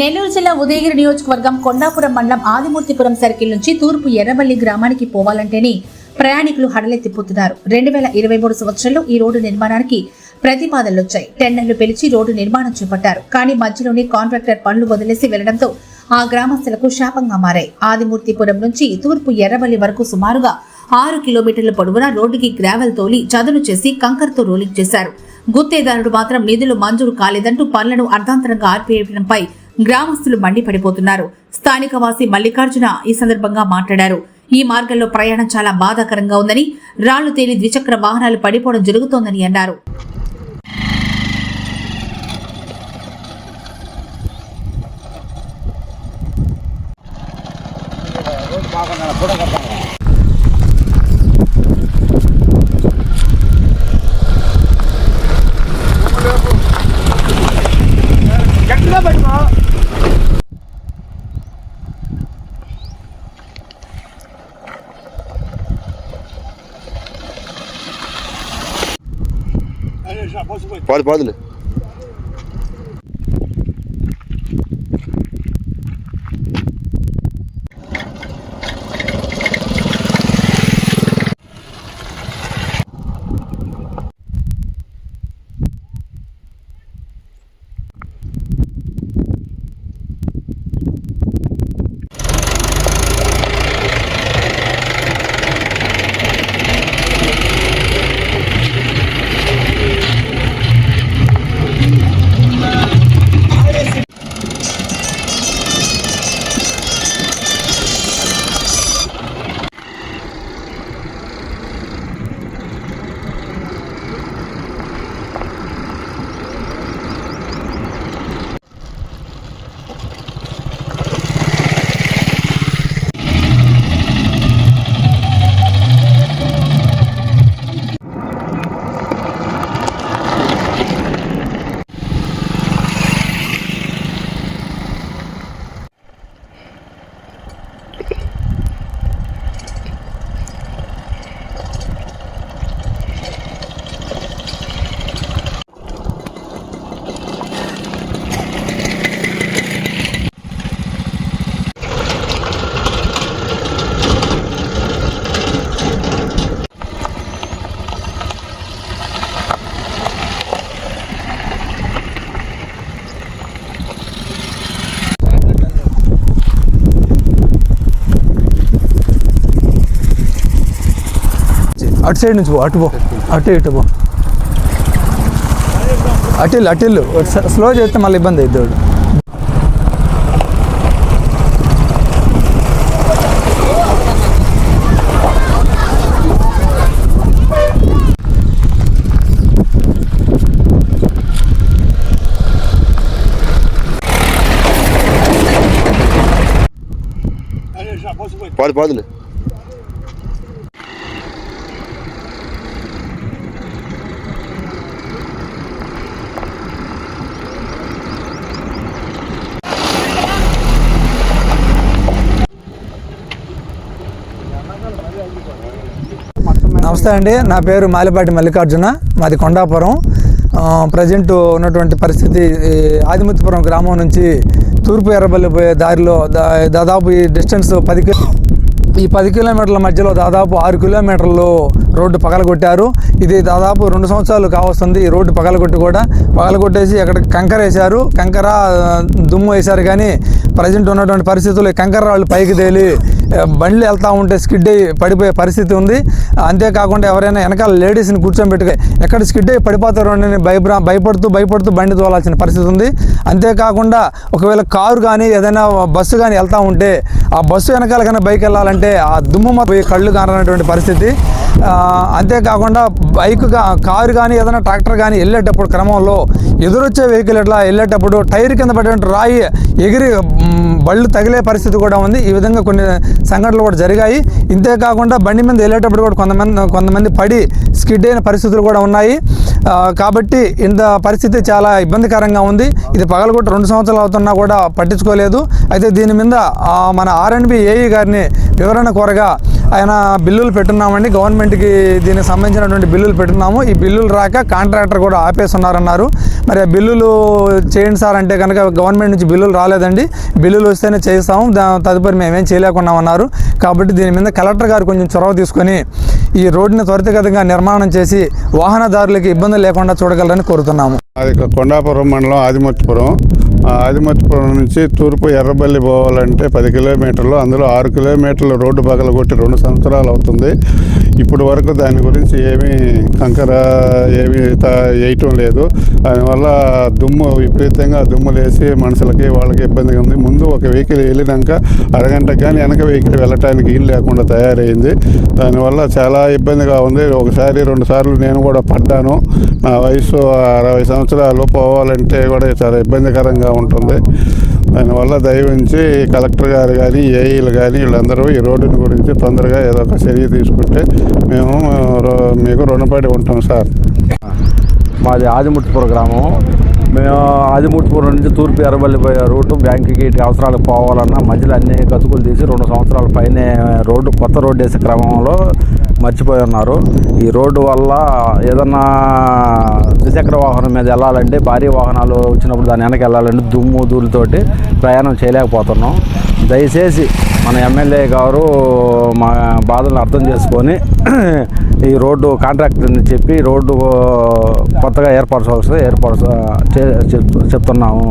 నెల్లూరు జిల్లా ఉదయగిరి నియోజకవర్గం కొండాపురం మండలం ఆదిమూర్తిపురం సర్కిల్ నుంచి తూర్పు ఎర్రబల్లి గ్రామానికి పోవాలంటేనే ప్రయాణికులు హడలెత్తిపోతున్నారు రెండు వేల ఇరవై మూడు సంవత్సరంలో ఈ రోడ్డు నిర్మాణానికి ప్రతిపాదనలు వచ్చాయి టెండర్లు పిలిచి రోడ్డు నిర్మాణం చేపట్టారు. కానీ మధ్యలోనే కాంట్రాక్టర్ పనులు వదిలేసి వెళ్ళడంతో ఆ గ్రామస్తులకు శాపంగా మారాయి. ఆదిమూర్తిపురం నుంచి తూర్పు ఎర్రబల్లి వరకు సుమారుగా ఆరు కిలోమీటర్ల పొడవున రోడ్డుకి గ్రావెల్ తోలి చదును చేసి కంకర్తో రోలింగ్ చేశారు. గుత్తేదారుడు మాత్రం నిధులు మంజూరు కాలేదంటూ పనులను అర్ధాంతరంగా ఆర్పేయడంపై గ్రామస్తులు మండిపడిపోతున్నారు. స్థానిక వాసి మల్లికార్జున ఈ సందర్భంగా మాట్లాడారు. ఈ మార్గంలో ప్రయాణం చాలా బాధాకరంగా ఉందని రాళ్ళు తేలి ద్విచక్ర వాహనాలు పడిపోవడం జరుగుతోందని అన్నారు. బాగా పాదు పాదులే అటు సైడ్ నుంచి పో అటు పో. అటు ఇటు పో. అటిల్లు అటిల్లు స్లో చేస్తే మళ్ళీ ఇబ్బంది అవుతాడు పాదు పాదులే నమస్తే అండి. నా పేరు మాలిపాటి మల్లికార్జున. మాది కొండాపురం. ప్రజెంట్ ఉన్నటువంటి పరిస్థితి ఆదిమతిపురం గ్రామం నుంచి తూర్పు ఎర్రబల్లి పోయే దారిలో దా దాదాపు ఈ డిస్టెన్స్ పది ఈ పది కిలోమీటర్ల మధ్యలో దాదాపు ఆరు కిలోమీటర్లు రోడ్డు పగలగొట్టారు. ఇది దాదాపు రెండు సంవత్సరాలు కావస్తుంది ఈ రోడ్డు పగలగొట్టి కూడా. పగలగొట్టేసి అక్కడ కంకర వేశారు. కంకర దుమ్ము వేశారు కానీ ప్రజెంట్ ఉన్నటువంటి పరిస్థితుల్లో కంకర రాళ్ళు పైకి తేలి బండ్లు వెళ్తూ ఉంటే స్కిడ్ అయ్యి పడిపోయే పరిస్థితి ఉంది. అంతేకాకుండా ఎవరైనా వెనకాల లేడీస్ని కూర్చోబెట్టుకు ఎక్కడ స్కిడ్ అయ్యి పడిపోతారో అని భయప్రా భయపడుతూ భయపడుతూ బండి తోలాల్సిన పరిస్థితి ఉంది. అంతేకాకుండా ఒకవేళ కారు కానీ ఏదైనా బస్సు కానీ వెళ్తూ ఉంటే ఆ బస్సు వెనకాల కన్నా బైక్ వెళ్ళాలంటే ఆ దుమ్ము మొత్తం పోయి కళ్ళు కానటువంటి పరిస్థితి. అంతేకాకుండా బైక్ కారు కానీ ఏదైనా ట్రాక్టర్ కానీ వెళ్ళేటప్పుడు క్రమంలో ఎదురొచ్చే వెహికల్ ఇట్లా వెళ్ళేటప్పుడు టైర్ కింద పడేటువంటి రాయి ఎగిరి బళ్ళు తగిలే పరిస్థితి కూడా ఉంది. ఈ విధంగా కొన్ని సంఘటనలు కూడా జరిగాయి. ఇంతే కాకుండా బండి మీద వెళ్ళేటప్పుడు కూడా కొంతమంది కొంతమంది పడి స్కిడ్ అయిన పరిస్థితులు కూడా ఉన్నాయి. కాబట్టి ఇంత పరిస్థితి చాలా ఇబ్బందికరంగా ఉంది. ఇది పగలగొట్టి రెండు సంవత్సరాలు అవుతున్నా కూడా పట్టించుకోలేదు. అయితే దీని మీద మన ఆర్ఎండ్బి ఏఈ గారిని వివరణ కోరగా ఆయన బిల్లులు పెట్టున్నామండి. గవర్నమెంట్కి దీనికి సంబంధించినటువంటి బిల్లులు పెట్టున్నాము. ఈ బిల్లులు రాక కాంట్రాక్టర్ కూడా ఆపేస్తున్నారన్నారు. మరి ఆ బిల్లులు చేయండి సార్ అంటే కనుక గవర్నమెంట్ నుంచి బిల్లులు రాలేదండి. బిల్లులు వస్తేనే చేస్తాము. దా తదుపరి మేమేం చేయలేకున్నామన్నారు. కాబట్టి దీని మీద కలెక్టర్ గారు కొంచెం చొరవ తీసుకొని ఈ రోడ్డుని త్వరితగతంగా నిర్మాణం చేసి వాహనదారులకు ఇబ్బందులు లేకుండా చూడగలరని కోరుతున్నాము. అది కొండాపురం మండలం ఆదిమత్పురం ఆదిమతిపురం నుంచి తూర్పు ఎర్రబల్లి పోవాలంటే పది కిలోమీటర్లు అందులో ఆరు కిలోమీటర్లు రోడ్డు పగలగొట్టి రెండు సంవత్సరాలు అవుతుంది. ఇప్పుడు వరకు దాని గురించి ఏమీ కంకర ఏమీ త- వేయటం లేదు. దానివల్ల దుమ్ము విపరీతంగా దుమ్ము లేసి మనుషులకి వాళ్ళకి ఇబ్బందిగా ఉంది. ముందు ఒక వెహికల్ వెళ్ళినాక అరగంట కానీ వెనక వెహికల్ వెళ్ళటానికి వీలు లేకుండా తయారైంది. దానివల్ల చాలా ఇబ్బందిగా ఉంది. ఒకసారి రెండు సార్లు నేను కూడా పడ్డాను. నా వయసు అరవై సంవత్సరాలు పోవాలంటే కూడా చాలా ఇబ్బందికరంగా ఉంటుంది. దానివల్ల దయవించి కలెక్టర్ గారు కానీ ఏఈలు కానీ వీళ్ళందరూ ఈ రోడ్డుని గురించి తొందరగా ఏదో ఒక చర్య తీసుకుంటే మేము మీకు రుణపడి ఉంటాం సార్. మాది ఆదిముట్టుపురం గ్రామం. మేము ఆదిముట్టుపురం నుంచి తూర్పు ఎర్రబల్లి పోయే రూటు బ్యాంకుకి ఇటు అవసరాలకు పోవాలన్నా మధ్యలో అన్ని గతుకులు తీసి రెండు సంవత్సరాల పైనే రోడ్డు కొత్త రోడ్డు వేసే క్రమంలో మర్చిపోయి ఉన్నారు ఈ రోడ్డు వల్ల ఏదన్నా ద్విచక్ర వాహనం మీద వెళ్ళాలంటే భారీ వాహనాలు వచ్చినప్పుడు దాని వెనక వెళ్ళాలంటే దుమ్ము ధూళితోటి ప్రయాణం చేయలేకపోతున్నాం. దయచేసి మన ఎమ్మెల్యే గారు మా బాధలను అర్థం చేసుకొని ఈ రోడ్డు కాంట్రాక్టర్ని చెప్పి రోడ్డు కొత్తగా ఏర్పరచవలసి ఏర్పరచ చెప్తున్నాము.